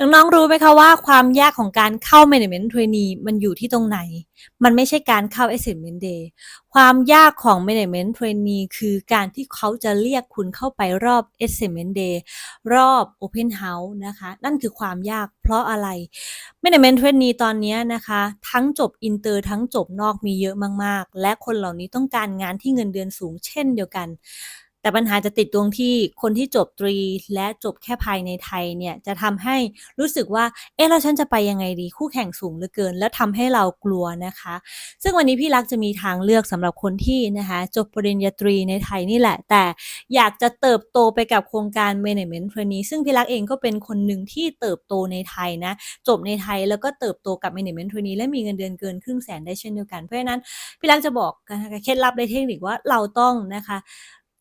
น้องๆ รู้ไหมคะว่าความยากของการเข้า Management Trainee มันอยู่ที่ตรงไหน มันไม่ใช่การเข้า Assessment Day ความยากของ Management Trainee คือการที่เขาจะเรียกคุณเข้าไปรอบ Assessment Day รอบ Open House นะคะ นั่นคือความยากเพราะอะไร Management Trainee ตอนนี้นะคะ ทั้งจบอินเตอร์ทั้งจบนอกมีเยอะมากๆ และคนเหล่านี้ต้องการงานที่เงินเดือนสูงเช่นเดียวกัน แต่ปัญหาจะติดตรงที่คนที่จบตรีและจบแค่ภายในไทยเนี่ยจะทำให้รู้สึกว่า เอ๊ะแล้วฉันจะไปยังไงดีคู่แข่งสูงเหลือเกิน แล้วทำให้เรากลัวนะคะ ซึ่งวันนี้พี่รักจะมีทางเลือกสำหรับคนที่นะคะจบปริญญาตรีในไทยนี่แหละ แต่อยากจะเติบโตไปกับโครงการ Management Trainee ซึ่งพี่รักเองก็เป็นคนหนึ่งที่เติบโตในไทยนะจบในไทยแล้วก็เติบโตกับ Management Trainee และมีเงินเดือนเกินครึ่งแสนได้เช่นเดียวกันเพราะฉะนั้นพี่รักจะบอกเคล็ดลับในเทคนิคว่าเราต้องนะคะ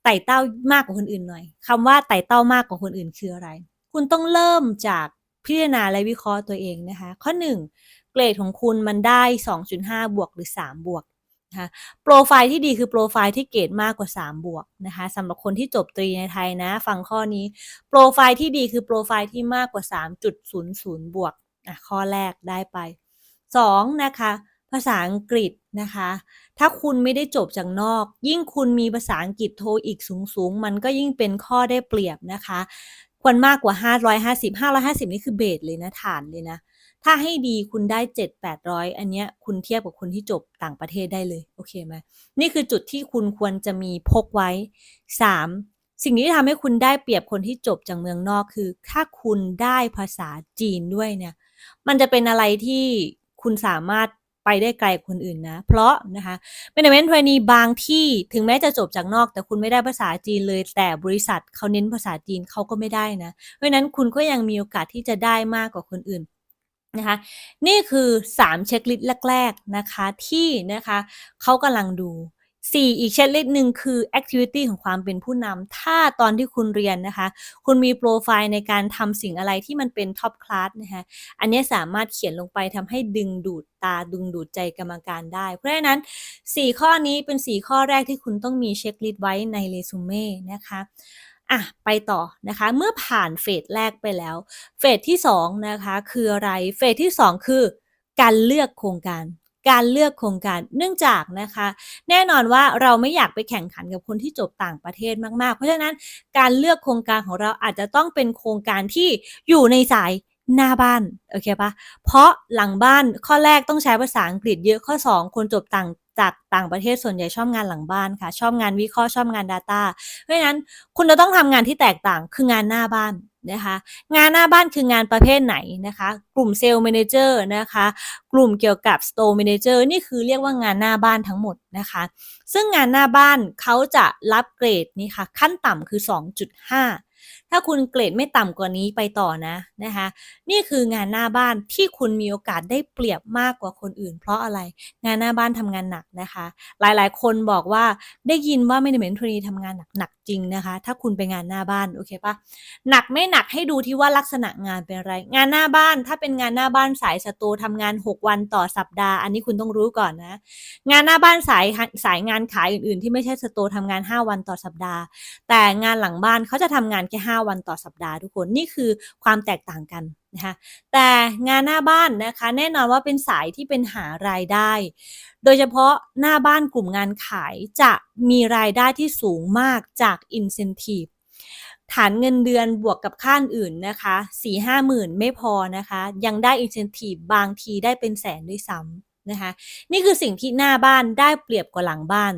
ไต่เต้ามากกว่าคนอื่นหน่อยคำว่าไต่เต้ามากกว่าคนอื่นคืออะไร คุณต้องเริ่มจากพิจารณาและวิเคราะห์ตัวเองนะคะ ข้อ 1 เกรดของคุณมันได้ 2.5 บวกหรือ 3 บวกนะคะโปรไฟล์ที่ดีคือโปรไฟล์ที่เกรดมากกว่า 3 บวกนะคะสำหรับคนที่จบตรีในไทยนะ ฟังข้อนี้ โปรไฟล์ที่ดีคือโปรไฟล์ที่มากกว่า 3.00 บวกอะข้อแรกได้ไป 2 นะคะ ภาษาอังกฤษนะคะ ถ้าคุณไม่ได้จบจากนอก ยิ่งคุณมีภาษาอังกฤษโทอีกสูงๆ มันก็ยิ่งเป็นข้อได้เปรียบนะคะควรมากกว่า 550 550 นี่คือเบสเลยนะฐานเลยนะ ถ้าให้ดีคุณได้ 7 800 อันเนี้ยคุณเทียบกับคนที่จบต่างประเทศได้เลย โอเคไหมนี่คือจุดที่คุณควรจะมีพกไว้ 3. สิ่งที่ทำให้คุณได้เปรียบคนที่จบจากเมืองนอกคือ ถ้าคุณได้ภาษาจีนด้วยเนี่ย มันจะเป็นอะไรที่คุณสามารถ ไปได้ไกลกว่าคนอื่นนะ เพราะนะคะเป็นเมนทรนีบางที่ถึงแม้จะจบจากนอก แต่คุณไม่ได้ภาษาจีนเลย แต่บริษัทเขาเน้นภาษาจีนเขาก็ไม่ได้นะ เพราะฉะนั้นคุณก็ยังมีโอกาสที่จะได้มากกว่าคนอื่นนะคะนี่คือ 3 เช็คลิสต์แรก ๆ นะคะ ที่นะคะเขากำลังดู 4 อีกเช็คลิสต์หนึ่งคือ activity ของความเป็นผู้นำถ้าตอนที่คุณเรียนนะคะ คุณมีโปรไฟล์ในการทำสิ่งอะไรที่มันเป็นท็อปคลาสนะคะอันนี้สามารถเขียนลงไปทำให้ดึงดูดตาดึงดูดใจกรรมการได้ เพราะฉะนั้น 4 ข้อนี้เป็น 4 ข้อแรกที่คุณต้องมีเช็คลิสต์ไว้ในเรซูเม่นะคะอะไปต่อนะคะเมื่อผ่านเฟสแรกไปแล้ว เฟสที่2นะคะคืออะไรเฟสที่ 2 คือการเลือกโครงการ การเลือกโครงการเนื่องจากนะคะ แน่นอนว่าเราไม่อยากไปแข่งขันกับคนที่จบต่างประเทศมากๆ เพราะฉะนั้นการเลือกโครงการของเราอาจจะต้องเป็นโครงการที่อยู่ในสายหน้าบ้าน โอเคปะเพราะหลังบ้านข้อแรกต้องใช้ภาษาอังกฤษเยอะข้อ 2 คนจบต่าง จากต่างประเทศส่วนใหญ่ชอบงานหลังบ้านค่ะ ชอบงานวิเคราะห์ชอบงาน Data เพราะฉะนั้นคุณจะต้องทำงานที่แตกต่างคืองานหน้าบ้านนะคะงานหน้าบ้านคืองานประเภทไหนนะคะ กลุ่มเซลล์แมเนเจอร์นะคะกลุ่มเกี่ยวกับสโตร์แมเนเจอร์นี่คือเรียกว่างานหน้าบ้านทั้งหมดนะคะ ซึ่งงานหน้าบ้านเขาจะรับเกรดนี่ค่ะขั้นต่ำคือ 2.5 ถ้าคุณเกรดไม่ต่ำกว่านี้ไปต่อนะนะคะ นี่คืองานหน้าบ้านที่คุณมีโอกาสได้เปรียบมากกว่าคนอื่น เพราะอะไรงานหน้าบ้านทำงานหนักนะคะ หลายๆ คนบอกว่าได้ยินว่าไม่ได้เมนทรีทำงานหนักจริงนะคะ ถ้าคุณไปงานหน้าบ้านโอเคปะหนักไม่หนักให้ดูที่ว่าลักษณะงานเป็นอะไร งานหน้าบ้านถ้าเป็นงานหน้าบ้านสายสตูทำงาน 6 วันต่อสัปดาห์ อันนี้คุณต้องรู้ก่อนนะ งานหน้าบ้านสายสายงานขายอื่น ๆ ที่ไม่ใช่สตูทำงาน 5 วันต่อสัปดาห์ แต่งานหลังบ้านเขาจะทำงานแค่5วันต่อสัปดาห์ทุกคนนี่คือความแตกต่างกัน นะคะแต่งานหน้าบ้านนะคะแน่นอนว่าเป็นสายที่เป็นหารายได้ โดยเฉพาะหน้าบ้านกลุ่มงานขายจะมีรายได้ที่สูงมากจาก incentive ฐานเงินเดือนบวกกับค่าอื่นนะคะสี่ห้าหมื่นไม่พอนะคะ ยังได้อินเซนティブบางทีได้เป็นแสนด้วยซ้ำ นะคะนี่คือสิ่งที่หน้าบ้านได้เปรียบกว่าหลังบ้าน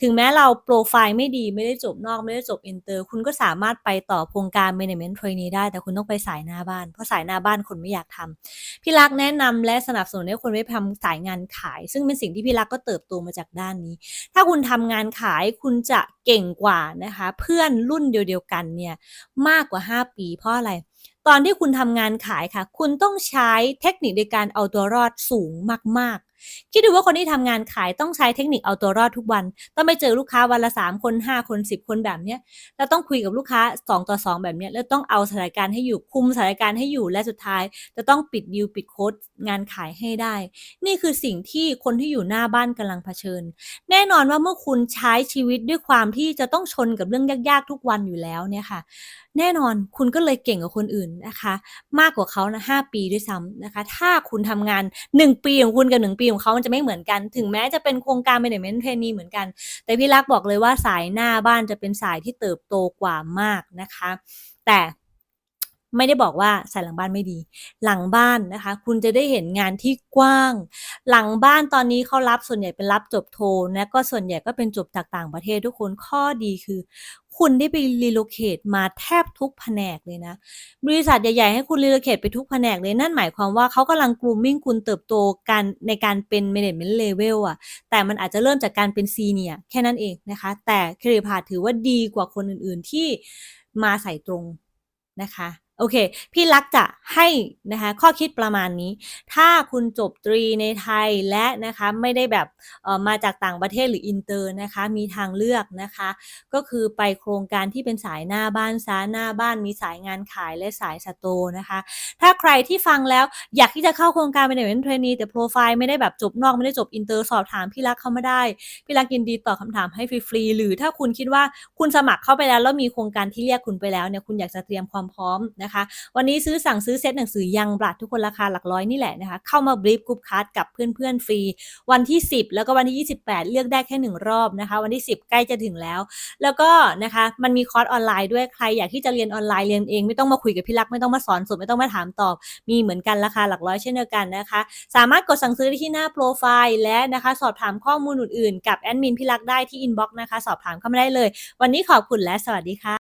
ถึงแม้เราโปรไฟล์ไม่ดีไม่ได้จบนอกไม่ได้จบอินเตอร์ คุณก็สามารถไปต่อโครงการ Management Trainee ได้ แต่คุณต้องไปสายหน้าบ้าน เพราะสายหน้าบ้านคนไม่อยากทำพี่รักแนะนำและสนับสนุนให้คนไปทำสายงานขาย ซึ่งเป็นสิ่งที่พี่รักก็เติบโตมาจากด้านนี้ ถ้าคุณทำงานขายคุณจะเก่งกว่านะคะเพื่อนรุ่นเดียวกันเนี่ยมากกว่า 5 ปีเพราะอะไรตอนที่คุณทำงานขายค่ะ คุณต้องใช้เทคนิคในการเอาตัวรอดสูงมาก คิดดูว่าคนที่ทำงานขายต้องใช้เทคนิคเอาตัวรอดทุกวัน ต้องไปเจอลูกค้าวันละ3คน5คน10คนแบบเนี้ยแล้วต้องคุยกับลูกค้า2ต่อ2แบบเนี้ยแล้วต้องเอาสถานการณ์ให้อยู่คุมสถานการณ์ให้อยู่และสุดท้าย จะต้องปิดดิวปิดโค้ดงานขายให้ได้ นี่คือสิ่งที่คนที่อยู่หน้าบ้านกำลังเผชิญ แน่นอนว่าเมื่อคุณใช้ชีวิตด้วยความที่จะต้องชนกับเรื่องยากๆทุกวันอยู่แล้วเนี่ยค่ะแน่นอนคุณก็เลยเก่งกว่าคนอื่นนะคะ มากกว่าเขานะหปีด้วยซ้ำนะคะ ถ้าคุณทำงาน 1 ปีของคุณกับ 1 ปีของเขามันจะไม่เหมือนกัน ถึงแม้จะเป็นโครงการเป็นเมนเทรนีเหมือนกัน แต่พี่รักบอกเลยว่าสายหน้าบ้านจะเป็นสายที่เติบโตกว่ามากนะคะ แต่ ไม่ได้บอกว่าใสายหลังบ้านไม่ดี หลังบ้านนะคะ คุณจะได้เห็นงานที่กว้าง หลังบ้านตอนนี้เขารับส่วนใหญ่เป็นรับจบโทและก็ส่วนใหญ่ก็เป็นจบจากต่างประเทศทุกคนข้อดีคือ คุณได้ไป relocate มาแทบทุกแผนกเลยนะ บริษัทใหญ่ๆให้คุณ relocate ไปทุกแผนกเลยนั่นหมายความว่าเขากำลัง grooming คุณเติบโตการในการเป็น management level อะแต่มันอาจจะเริ่มจากการเป็น senior แค่นั้นเองนะคะ แต่ career path ถือว่าดีกว่าคนอื่นๆที่มาใสายตรงนะคะ โอเค พี่รักจะให้นะคะข้อคิดประมาณนี้ ถ้าคุณจบตรีในไทยและนะคะไม่ได้แบบมาจากต่างประเทศหรืออินเตอร์นะคะมีทางเลือกนะคะ ก็คือไปโครงการที่เป็นสายหน้าบ้านซ้าหน้าบ้านมีสายงานขายและสายสโตร์นะคะ ถ้าใครที่ฟังแล้วอยากที่จะเข้าโครงการ Management Trainee แต่โปรไฟล์ไม่ได้แบบจบนอกไม่ได้จบอินเตอร์สอบถามพี่รักเข้ามาได้ พี่รักยินดีตอบคำถามให้ฟรีๆหรือถ้าคุณคิดว่าคุณสมัครเข้าไปแล้วแล้วมีโครงการที่เรียกคุณไปแล้วเนี่ยคุณอยากจะเตรียมความพร้อมนะคะวันนี้ซื้อสั่งซื้อเซตหนังสือยังบลัดทุกคนราคาหลักร้อยนี่แหละนะคะ เข้ามาบรีฟกรุ๊ปคัสกับเพื่อนๆฟรี วันที่ 10 แล้วก็วันที่ 28 เลือกได้แค่ 1 รอบนะคะ วันที่ 10 ใกล้จะถึงแล้ว แล้วก็นะคะมันมีคอร์สออนไลน์ด้วยใครอยากที่จะเรียนออนไลน์เรียนเองไม่ต้องมาคุยกับพี่รักไม่ต้องมาสอนสดไม่ต้องมาถามตอบ มีเหมือนกันราคาหลักร้อยเช่นเดียวกันนะคะ สามารถกดสั่งซื้อได้ที่หน้าโปรไฟล์และนะคะสอบถามข้อมูลอื่นๆ กับแอดมินพี่รักได้ที่อินบ็อกซ์นะคะ สอบถามเข้ามาได้เลย วันนี้ขอบคุณและสวัสดีค่ะ